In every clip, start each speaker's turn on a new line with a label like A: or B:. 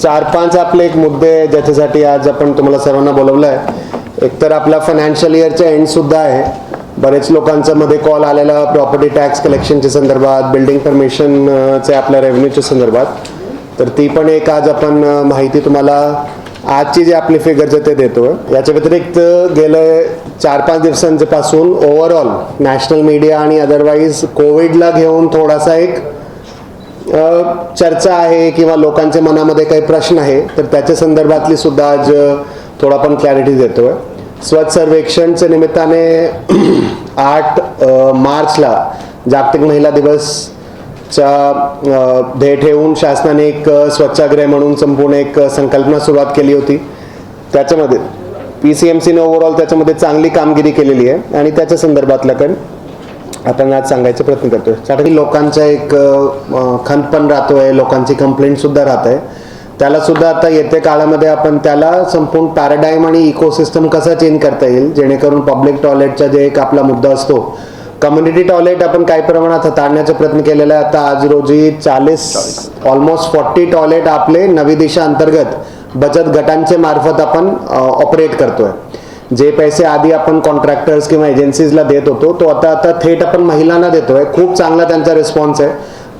A: चार पाच आपले एक मुद्दे ज्याच्यासाठी आज आपण तुम्हाला सर्वांना बोलवलं आहे एक तर आपला फायनान्शियल इयरच्या एंड सुद्धा आहे. बरेच लोकांचा मध्ये कॉल आलेला प्रॉपर्टी टॅक्स कलेक्शनच्या संदर्भात बिल्डिंग परमिशनचे आपल्या रेव्हेन्यूच्या संदर्भात. तर ती पण एक आज आपण माहिती तुम्हाला आजची जी आपली फिगर्स आहे ते देतो याच्या व्यतिरिक्त गेले चार पाच दिवसांच्या पासून ओव्हरऑल नॅशनल मीडिया आणि अदरवाईज कोविडला घेऊन थोडासा एक चर्चा आहे किंवा लोकांच्या मनामध्ये काही प्रश्न आहे तर त्याच्या संदर्भातली सुद्धा आज थोडा पण क्लॅरिटी देतोय. स्वच्छ सर्वेक्षणच्या निमित्ताने आठ मार्चला जागतिक महिला दिवसच्या अ, ध्येय ठेवून शासनाने एक स्वच्छाग्रह म्हणून संपूर्ण एक संकल्पना सुरुवात केली होती. त्याच्यामध्ये पी सी एम सीने ओव्हरऑल त्याच्यामध्ये चांगली कामगिरी केलेली आहे. आणि त्याच्या संदर्भातलं पण आपण आज सांगायचा प्रयत्न करतोय. त्यासाठी लोकांचा एक खनपण खंत पण राहतोय लोकांची कंप्लेंट सुद्धा राहत आहे त्याला सुद्धा आता येत्या काळामध्ये आपण त्याला संपूर्ण पॅराडाईम आणि इकोसिस्टम कसा चेंज करता येईल जेणेकरून पब्लिक टॉयलेटचा जे एक आपला मुद्दा असतो कम्युनिटी टॉयलेट आपण काही प्रमाणात हाताळण्याचा प्रयत्न केलेला आहे. आता आज रोजी चाळीस ऑलमोस्ट फॉर्टी टॉयलेट आपले नवी दिशा अंतर्गत बचत गटांचे मार्फत आपण ऑपरेट करतोय. जे पैसे आधी आपण कॉन्ट्रॅक्टर्स किंवा एजन्सीजला देत होतो तो आता आता थेट आपण महिलांना देतोय खूप चांगला त्यांचा रिस्पॉन्स आहे.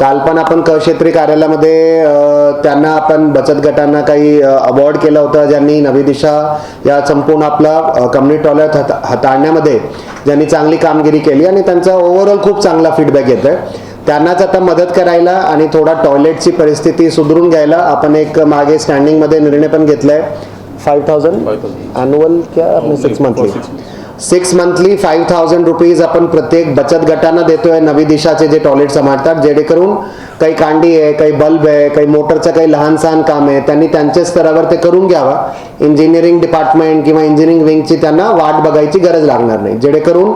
A: काल पण आपण क क्षेत्रीय कार्यालयामध्ये त्यांना आपण बचत गटांना काही अवॉर्ड केलं होतं ज्यांनी नवी दिशा या संपूर्ण आपला कम्युनिटी टॉयलेट हाता हाताळण्यामध्ये ज्यांनी चांगली कामगिरी केली आणि त्यांचा ओव्हरऑल खूप चांगला फीडबॅक येत आहे त्यांनाच आता मदत करायला आणि थोडा टॉयलेटची परिस्थिती सुधरून घ्यायला आपण एक मागे स्टँडिंगमध्ये निर्णय पण घेतलाय. Five thousand? ॲन्युअल क्या six monthly six monthly five thousand rupees आपण प्रत्येक बचत गटांना देतोय नवी दिशाचे जे टॉयलेट सांभाळतात जेणेकरून काही कांडी आहे काही बल्ब आहे काही मोटरचं काही लहान सहान काम आहे त्यांनी त्यांच्या स्तरावर ते करून घ्यावा. इंजिनिअरिंग डिपार्टमेंट किंवा इंजिनिअरिंग विंगची त्यांना वाट बघायची गरज लागणार नाही. जेणेकरून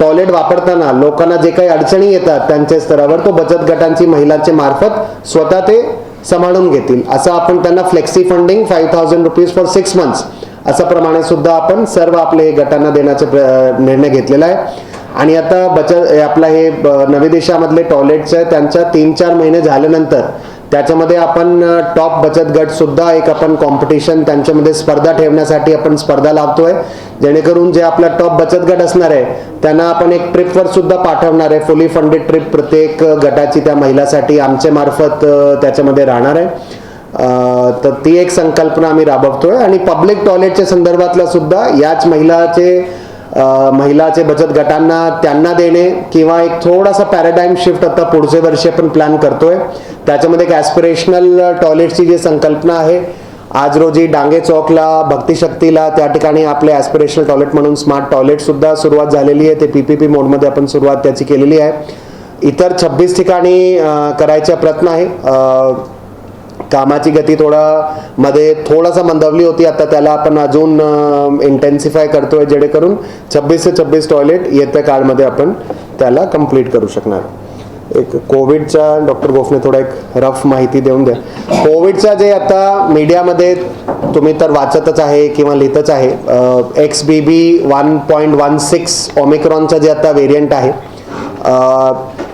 A: टॉयलेट वापरताना लोकांना जे काही अडचणी येतात त्यांच्या स्तरावर तो बचत गटांची महिलांच्या मार्फत स्वतः ते सांभाळून घेतील. असं आपण त्यांना flexi funding five thousand rupees for six months असं प्रमाणे सुद्धा आपण सर्व आपले गटांना देण्याचा निर्णय घेतलेला आहे. आणि आता बचत आपला हे ब- नवी देशामधले टॉयलेटचं त्यांच्या तीन चार महिने झाल्यानंतर त्याच्यामध्ये आपण टॉप बचत गट सुद्धा एक आपण कॉम्पिटिशन त्यांच्यामध्ये स्पर्धा ठेवण्यासाठी आपण स्पर्धा लावतोय. जेणेकरून जे आपला टॉप बचत गट असणार आहे त्यांना आपण एक ट्रिपवर सुद्धा पाठवणार आहे. फुली फंडेड ट्रिप प्रत्येक गटाची त्या महिलासाठी आमच्या मार्फत त्याच्यामध्ये राहणार आहे. तर ती एक संकल्पना आम्ही राबवतोय. आणि पब्लिक टॉयलेटच्या संदर्भातला सुद्धा याच महिलाचे महिलाचे बचत गटांना त्यांना देणे किंवा एक थोडासा पॅराडाईम शिफ्ट आता पुढचे वर्षी आपण प्लॅन करतोय. त्याच्यामध्ये एक ॲस्पिरेशनल टॉयलेटची जी संकल्पना आहे आज रोजी डांगे चौकला भक्तिशक्तीला त्या ठिकाणी आपले ॲस्पिरेशनल टॉयलेट म्हणून स्मार्ट टॉयलेट सुद्धा सुरुवात झालेली आहे. ते पी पी पी मोडमध्ये आपण सुरुवात त्याची केलेली आहे. इतर छब्बीस ठिकाणी करायचा प्रयत्न आहे. कामाची गती थोडा मध्ये थोडासा मंदावली होती. आता त्याला आपण अजून इंटेन्सिफाय करतोय जेणेकरून छब्बीस ते छब्बीस टॉयलेट येत्या काळमध्ये आपण त्याला कंप्लीट करू शकणार. एक कोविडच्या डॉक्टर गोफने थोडा एक रफ माहिती देऊन द्या. कोविडचा जे आता मीडियामध्ये तुम्ही तर वाचतच आहे किंवा लिहितच आहे X B B one point one six ओमिक्रॉनचा जे आता व्हेरियंट आहे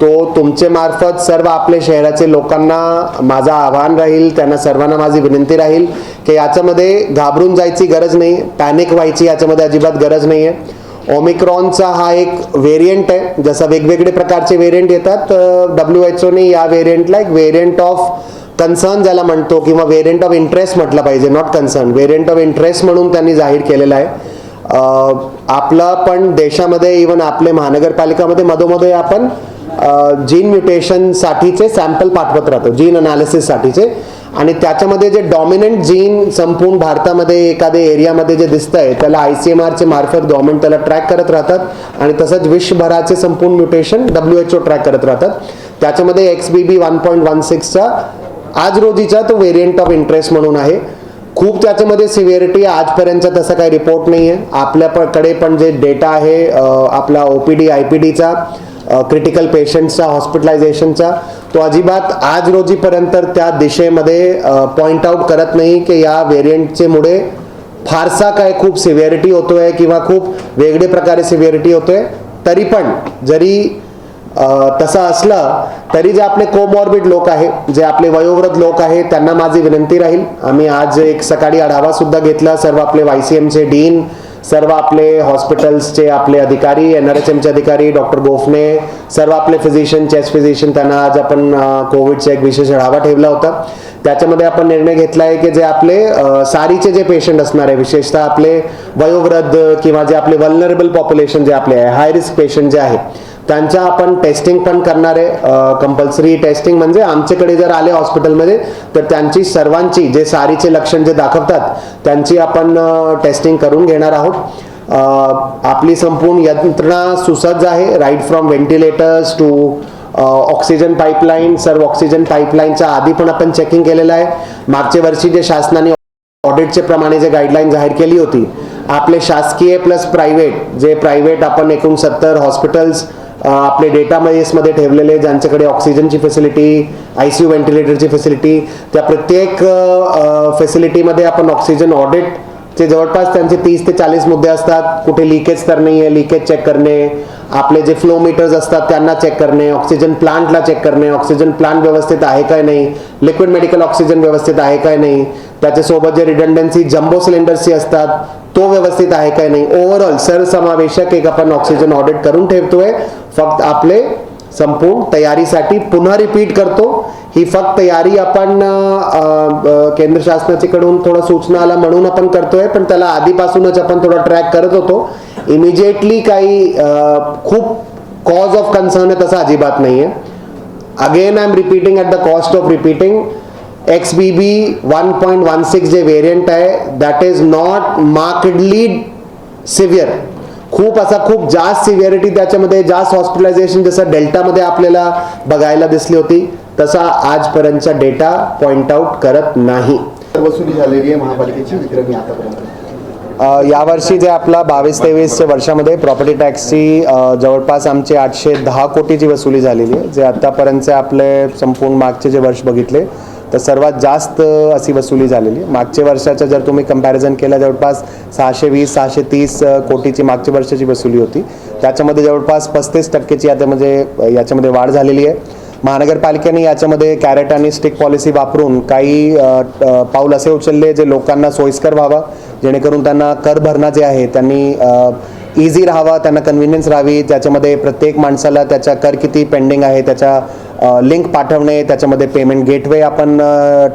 A: तो तुमचे मार्फत सर्व आपले शहराचे लोकांना माझा आव्हान राहील त्यांना सर्वांना माझी विनंती राहील की याच्यामध्ये घाबरून जायची गरज नाही पॅनिक व्हायची याच्यामध्ये अजिबात गरज नाही आहे ओमिक्रॉनचा हा एक व्हेरियंट आहे जसं वेगवेगळे प्रकारचे व्हेरियंट येतात डब्ल्यू एच ओने या व्हेरियंटला एक व्हेरियंट ऑफ कन्सर्न ज्याला म्हणतो किंवा व्हेरियंट ऑफ इंटरेस्ट म्हटलं पाहिजे not concern variant of interest म्हणून त्यांनी जाहीर केलेला आहे. आपलं आपला पण देशामध्ये इवन आपले महानगरपालिकामध्ये मधोमध आपण जीन म्युटेशनसाठीचे सॅम्पल पाठवत राहतो जीन अनालिसिससाठीचे आणि त्याच्यामध्ये जे डॉमिनंट जीन संपूर्ण भारतामध्ये एखाद्या एरियामध्ये जे दिसतंय त्याला आय सी एम आरचे मार्फत गव्हर्नमेंट त्याला ट्रॅक करत राहतात. आणि तसंच विश्वभराचे संपूर्ण mutation W H O track करत राहतात. त्याच्यामध्ये X B B one point one सिक्सचा आज रोजीचा तो व्हेरियंट ऑफ इंटरेस्ट म्हणून आहे. खूप त्याच्यामध्ये सिव्हिअरिटी आजपर्यंत तसा काही रिपोर्ट नाही आहे आपल्याकडे पण जे डेटा आहे आपला O P D I P डीचा क्रिटिकल पेशंटचा हॉस्पिटलायझेशनचा तो अजिबात आज रोजीपर्यंत त्या दिशेमध्ये पॉईंट आउट करत नाही की या व्हेरियंटचे मुळे फारसा काय खूप सिव्हिअरिटी होतोय किंवा खूप वेगळे प्रकारे सिव्हिअरिटी होतोय. तरी पण जरी तसं असलं तरी जे आपले कोमॉर्बिड लोक आहे जे आपले वयोवृद्ध लोक आहे त्यांना माझी विनंती राहील. आम्ही आज एक सकाळी आढावा सुद्धा घेतला. सर्व आपले वाय सी एमचे डीन सर्व आपले हॉस्पिटल्सचे आपले अधिकारी एन आर एच एमचे अधिकारी डॉक्टर गोफणे सर्व आपले फिजिशियन चेस्ट फिजिशियन त्यांना आज आपण कोविडचा एक विशेष आढावा ठेवला होता. त्याच्यामध्ये आपण निर्णय घेतला आहे की जे आपले सारीचे जे पेशंट असणार आहे विशेषतः आपले वयोवृद्ध किंवा जे आपले वल्नरेबल पॉप्युलेशन जे आपले आहे हाय रिस्क पेशंट जे आहे त्यांच्या आपण टेस्टिंग पण करणार आहे कंपल्सरी टेस्टिंग म्हणजे आमच्याकडे जर आले हॉस्पिटलमध्ये तर त्यांची सर्वांची जे सारीचे लक्षण जे दाखवतात त्यांची आपण टेस्टिंग करून घेणार आहोत. आपली संपूर्ण यंत्रणा सुसज्ज आहे right from ventilators to oxygen pipeline सर्व ऑक्सिजन पाईपलाईनच्या आधी पण आपण चेकिंग केलेलं आहे. मागच्या वर्षी जे शासनाने ऑडिटचे प्रमाणे जे गाईडलाईन जाहीर केली होती आपले शासकीय प्लस प्रायव्हेट जे प्रायव्हेट आपण एकूण सत्तर हॉस्पिटल्स आपले डेटाबेसमध्ये ठेवलेले ज्यांच्याकडे ऑक्सिजनची फॅसिलिटी आय सी यू व्हेंटिलेटरची फॅसिलिटी त्या प्रत्येक फॅसिलिटीमध्ये आपण ऑक्सिजन ऑडिट चे जवळपास त्यांचे तीस ते चाळीस मुद्दे असतात. कुठे लिकेज तर नाही आहे लिकेज चेक करणे. आपले जे फ्लो मीटर्स असतात त्यांना चेक करणे. ऑक्सिजन प्लांटला चेक करणे. ऑक्सिजन प्लांट व्यवस्थित आहे काय नाही? लिक्विड मेडिकल ऑक्सिजन व्यवस्थित आहे काय नाही? त्याच्यासोबत जे रिडंडन्सी जम्बो सिलेंडर्सची असतात तो व्यवस्थित आहे काय नाही? ओव्हरऑल सरसमावेशक एक आपण ऑक्सिजन ऑडिट करून ठेवतोय. फक्त आपले संपूर्ण तयारीसाठी पुन्हा रिपीट करतो. ही फक्त तयारी आपण केंद्र शासनाच्याकडून थोडं सूचना आला म्हणून आपण करतोय पण त्याला आधीपासूनच आपण थोडा ट्रॅक करत होतो. इमिजिएटली काही खूप कॉज ऑफ कन्सर्न आहे तसं अजिबात नाही आहे again I am repeating at the cost of repeating X B B one point one six जे व्हेरियंट आहे. That is not markedly severe खूप असा खूप जास्त सिव्हिअरिटी त्याच्यामध्ये जास्त हॉस्पिटलायझेशन जसं डेल्टामध्ये आपल्याला बघायला दिसली होती तसा आजपर्यंतचा डेटा पॉइंट आउट करत नाही.
B: वसुली झालेली आहे महापालिकेची विक्रमी आतापर्यंत.
A: यावर्षी जे आपला बावीस तेवीसच्या वर्षामध्ये प्रॉपर्टी टॅक्सची जवळपास आमची आठशे दहा कोटीची वसुली झालेली आहे. जे आत्तापर्यंतचे आपले संपूर्ण मागचे जे वर्ष बघितले तर सर्वात जास्त अशी वसुली झालेली. मागच्या वर्षाच्या जर तुम्ही कंपॅरिझन केलं जवळपास सहाशे वीस सहाशे तीस कोटीची मागच्या वर्षाची वसुली होती. त्याच्यामध्ये जवळपास पस्तीस टक्केची याच्यामध्ये म्हणजे, याच्यामध्ये वाढ झालेली आहे. महानगरपालिकेने याच्यामध्ये कॅरेट आणि स्टिक पॉलिसी वापरून काही पाऊल असे उचलले जे लोकांना सोयीस्कर व्हावं जेणेकरून त्यांना कर भरणा जे आहे त्यांनी इझी राहावा त्यांना कन्व्हिनियन्स राहावी. त्याच्यामध्ये प्रत्येक माणसाला त्याचा कर किती पेंडिंग आहे त्याच्या लिंक पाठवणे त्याच्यामध्ये पेमेंट गेटवे आपण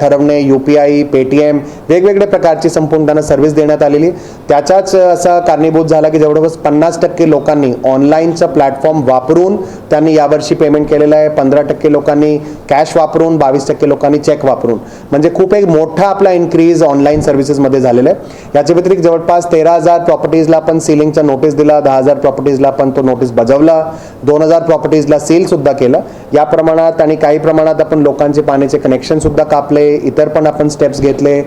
A: ठरवणे यू पी आय पेटीएम वेगवेगळ्या प्रकारची संपूर्ण त्यांना सर्व्हिस देण्यात आलेली. त्याचाच असा कारणीभूत झाला की जवळपास पन्नास टक्के लोकांनी ऑनलाईनचं प्लॅटफॉर्म वापरून त्यांनी यावर्षी पेमेंट केलेलं आहे. पंधरा टक्के लोकांनी कॅश वापरून बावीस टक्के लोकांनी चेक वापरून. म्हणजे खूप एक मोठा आपला इन्क्रीज ऑनलाईन सर्व्हिसेसमध्ये झालेला आहे. याच्या व्यतिरिक्त जवळपास तेरा हजार प्रॉपर्टीजला आपण सिलिंगचा नोटीस दिला. दहा हजार प्रॉपर्टीजला पण तो नोटीस बजावला. दोन हजार प्रॉपर्टीजला सीलसुद्धा केलं. या प्रमाणात आणि काही प्रमाणात आपण लोकांचे पाण्याचे कनेक्शन सुद्धा कापले इतर पण आपण स्टेप्स घेतले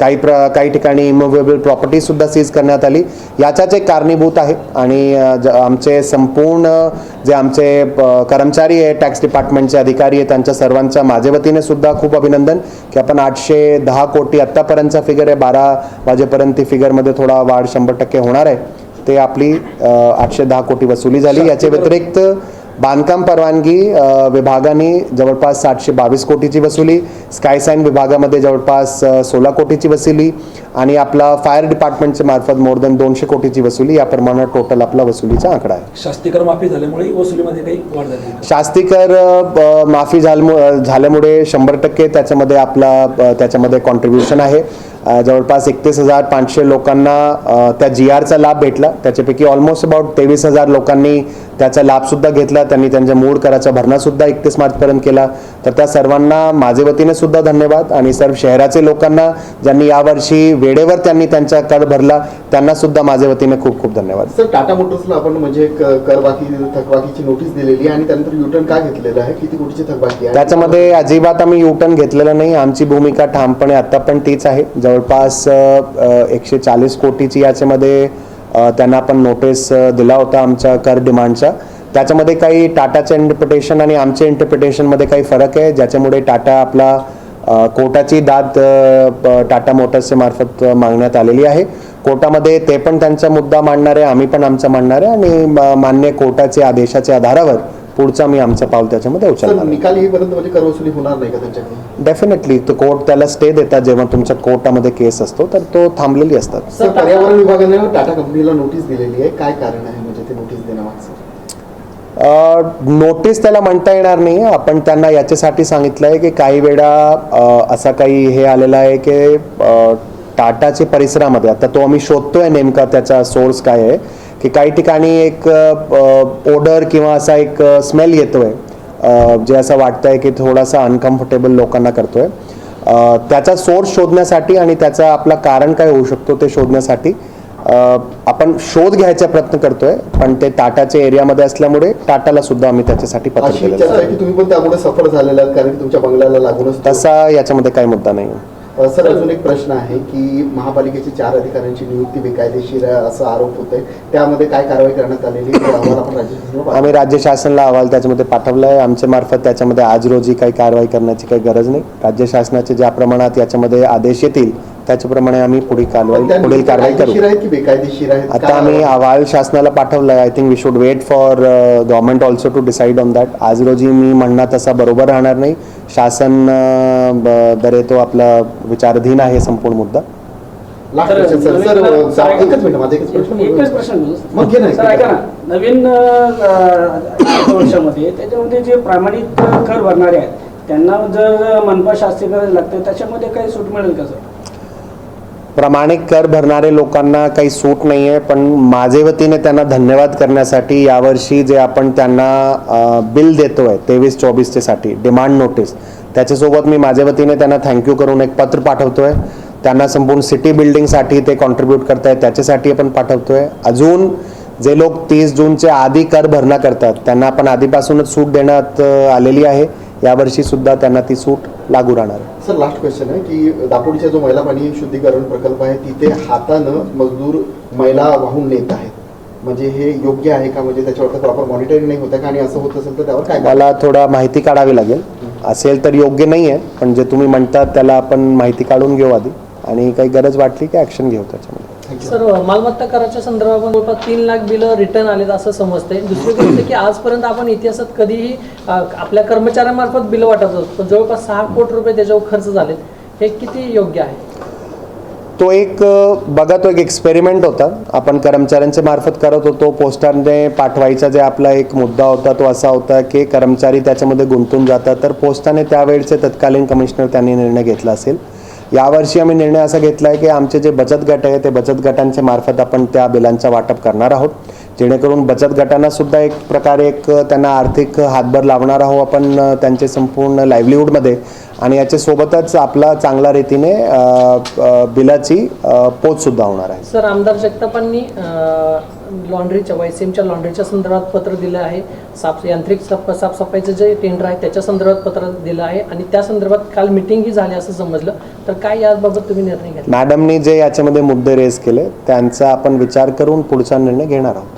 A: काही प्र काही ठिकाणी इमोवेबल प्रॉपर्टी सुद्धा सीज करण्यात आली. याचाच एक कारणीभूत आहे आणि आमचे संपूर्ण जे आमचे कर्मचारी आहे टॅक्स डिपार्टमेंटचे अधिकारी आहे त्यांच्या सर्वांच्या माझ्या वतीने सुद्धा खूप अभिनंदन की आपण आठशे दहा कोटी आत्तापर्यंतचा फिगर आहे. बारा वाजेपर्यंत ती फिगरमध्ये थोडा वाढ शंभर टक्के होणार आहे. ते आपली आठशे दहा कोटी वसुली झाली. याच्या व्यतिरिक्त बांधकाम परवानगी विभागाने जवळपास सातशे बावीस कोटीची वसुली स्कायसाईन विभागामध्ये जवळपास सोळा कोटीची वसुली आणि आपला फायर डिपार्टमेंटच्या मार्फत मोर दॅन दोनशे कोटीची वसुली याप्रमाणे टोटल आपला वसुलीचा आकडा आहे
C: शास्तीकर माफी झाल्यामुळे वसुलीमध्ये काही वाढ झाली?
A: शास्तीकर माफी झाल्यामु- झाल्यामुळे शंभर टक्के त्याच्यामध्ये आपला त्याच्यामध्ये कॉन्ट्रीब्युशन आहे जवळपास एकतीस हजार पाचशे लोकांना त्या जी आरचा लाभ भेटला. त्याच्यापैकी ऑलमोस्ट अबाउट तेवीस हजार लोकांनी त्याचा लाभसुद्धा घेतला. त्यांनी त्यांच्या मूळ कराचा भरणासुद्धा एकतीस मार्चपर्यंत केला. तर त्या सर्वांना माझे वतीने सुद्धा धन्यवाद आणि सर्व शहराचे लोकांना ज्यांनी यावर्षी वेळेवर त्यांनी त्यांचा कर भरला त्यांना सुद्धा माझ्या वतीने खूप खूप धन्यवाद.
B: सर टाटा मोटर्सला आपण म्हणजे करबाकी थकबाकीची नोटीस दिलेली आणि त्यानंतर युटर्न का घेतलेलं आहे? किती कोटीची थकबाकी आहे?
A: त्याच्यामध्ये अजिबात आम्ही युटर्न घेतलेलं नाही. आमची भूमिका ठामपणे आता पण तीच आहे. जवळपास एकशे चाळीस कोटीची याच्यामध्ये त्यांना आपण नोटीस दिला होता आमच्या कर डिमांडचा त्याच्यामध्ये काही टाटाचं इंटरप्रिटेशन आणि आमच्या इंटरप्रिटेशनमध्ये काही फरक आहे ज्याच्यामुळे टाटा आपला कोटाची दाद टाटा मोटर्सच्या मार्फत मागण्यात आलेली आहे. कोर्टामध्ये ते पण त्यांचा मुद्दा मांडणार आहे आम्ही पण आमचा मांडणार आहे आणि मान्य कोर्टाच्या आदेशाच्या आधारावर पुढचा मी आमचं पाऊल त्याच्यामध्ये उचलणार
B: निकाल येईपर्यंत म्हणजे कर वसुली होणार नाही का त्यांच्याकडून?
A: डेफिनेटली तो कोर्ट त्याला स्टे देतात. जेव्हा तुमच्या कोर्टामध्ये केस असतो तर तो थांबलेली असतात.
B: सर पर्यावरण विभागाने टाटा कंपनीला नोटीस दिलेली आहे. काय कारण आहे म्हणजे ते नोटीस देण्यामागचं?
A: नोटीस त्याला म्हणता येणार नाही. आपण त्यांना याच्यासाठी सांगितलं आहे की काही वेळा असा काही हे आलेला आहे की अ, टाटाच्या परिसरामध्ये आता तो आम्ही शोधतोय नेमका त्याचा सोर्स काय आहे. की काही ठिकाणी एक ओडर किंवा असा एक स्मेल येतोय अ, जे असं वाटतंय की थोडासा अनकम्फर्टेबल लोकांना करतोय. अ, त्याचा सोर्स शोधण्यासाठी आणि त्याचा आपला कारण काय होऊ शकतो ते शोधण्यासाठी आपण शोध घ्यायचा प्रयत्न करतोय पण ते टाटाच्या एरियामध्ये असल्यामुळे टाटाला सुद्धा आम्ही त्याच्यासाठी पत्र
B: अशी
A: केलेलं
B: चर्चा
A: आहे
B: आहे. की तुम्ही पण त्यामुळे सफर झालेला कारण की तुमच्या बंगल्याला लागूनच तो-
A: तसा याच्यामध्ये काही मुद्दा नाही
B: अ, सर अजून एक प्रश्न आहे की महापालिकेचे चार अधिकाऱ्यांची नियुक्ती बेकायदेशीर असा आरोप होतोय. त्यामध्ये काय कारवाई करण्यात आलेली अहवाल आपण राज्य शासनाला
A: आम्ही राज्य शासनाला अहवाल त्याच्यामध्ये पाठवला आहे आमच्या मार्फत त्याच्यामध्ये आज रोजी काही कारवाई करण्याची काही गरज नाही. राज्य शासनाचे ज्या प्रमाणात याच्यामध्ये आदेश येतील त्याच्याप्रमाणे आम्ही पुढील
B: पण
A: कारवाई पुढील कारवाई करू.
B: बेकायदेशीर
A: आता आम्ही अहवाल शासनाला पाठवला I think we should wait for government also to decide on that आज रोजी मी म्हणणं तसा बरोबर राहणार नाही. शासन ब- दरे तो आपला विचाराधीन आहे संपूर्ण मुद्दा.
D: नवीन- अं, वर्षामध्ये त्याच्यामध्ये जे प्रामाणिक कर भरणारे आहेत त्यांना जर मनपा शास्त्री करायला लागते त्याच्यामध्ये काही सूट मिळेल का सर?
A: प्रामाणिक कर भरणारे लोकांना काही सूट नाही आहे पण माझे वतीने त्यांना धन्यवाद करण्यासाठी यावर्षी जे आपण त्यांना बिल देतो आहे तेवीस चोवीसचे साठी डिमांड नोटीस त्याच्यासोबत मी माझ्या वतीने त्यांना थँक्यू करून एक पत्र पाठवतो आहे त्यांना संपूर्ण सिटी बिल्डिंगसाठी ते कॉन्ट्रीब्यूट करतायत त्याच्यासाठी आपण आहे अजून जे लोक तीस जूनच्या आधी कर भरणा करतात त्यांना आपण आधीपासूनच सूट देण्यात आलेली आहे. यावर्षी सुद्धा त्यांना ती सूट लागू राहणार. आहे
B: सर लास्ट क्वेश्चन आहे की दापोडीचा जो मैला पाणी शुद्धीकरण प्रकल्प आहे तिथे हातानं मजदूर मैला वाहून नेत आहेत. म्हणजे हे योग्य आहे का? म्हणजे त्याच्यावर प्रॉपर मॉनिटरिंग नाही होतं का? आणि असं होत असेल तर त्यावर काय
A: मला थोडा माहिती काढावी लागेल. असेल तर योग्य नाही आहे पण जे तुम्ही म्हणतात त्याला आपण माहिती काढून घेऊ आधी. आणि काही गरज वाटली की ॲक्शन घेऊ त्याच्यामध्ये.
E: सर मालमत्ता कराच्या संदर्भात जवळपास तीन लाख बिलं रिटर्न आलेत असं समजतंय. दुसरी गोष्ट की आजपर्यंत आपण इतिहासात कधीही आपल्या कर्मचाऱ्यांमार्फत बिलं वाटत होतो पण जवळपास सहा कोटी रुपये त्याच्यावर खर्च झालेत. हे किती योग्य आहे?
A: तो एक बघा तो एक एक्सपेरिमेंट होता. आपण कर्मचाऱ्यांच्या मार्फत करत होतो. पोस्टाने पाठवायचा जे आपला एक मुद्दा होता तो असा होता की कर्मचारी त्याच्यामध्ये गुंतून जातात. तर पोस्टाने त्यावेळचे तत्कालीन कमिशनर त्यांनी निर्णय घेतला असेल. यावर्षी आम्ही निर्णय असा घेतला आहे की आमचे जे बचत गट आहे ते बचत गटांच्या मार्फत आपण त्या बिलांचा वाटप करणार आहोत. जेणेकरून बचत गटांना सुद्धा एक प्रकारे एक त्यांना आर्थिक हातभार लावणार आहोत आपण त्यांचे संपूर्ण लाईव्हलीहूडमध्ये आणि याच्यासोबतच आपला चांगल्या रीतीने बिलाची अ, पोचसुद्धा होणार आहे.
E: सर आमदार जगतापांनी लॉन्ड्रीच्या वाय सिंच्या लॉन्ड्रीच्या संदर्भात पत्र दिलं आहे. साफ यांत्रिक साफ साफसफाईचं जे टेंडर आहे त्याच्या संदर्भात पत्र दिलं आहे. आणि त्या संदर्भात काल मिटिंगही झाली असं समजलं. तर काय याबाबत तुम्ही निर्णय घेतला?
A: मॅडमनी जे याच्यामध्ये मुद्दे रेस केले त्यांचा आपण विचार करून पुढचा निर्णय घेणार आहोत.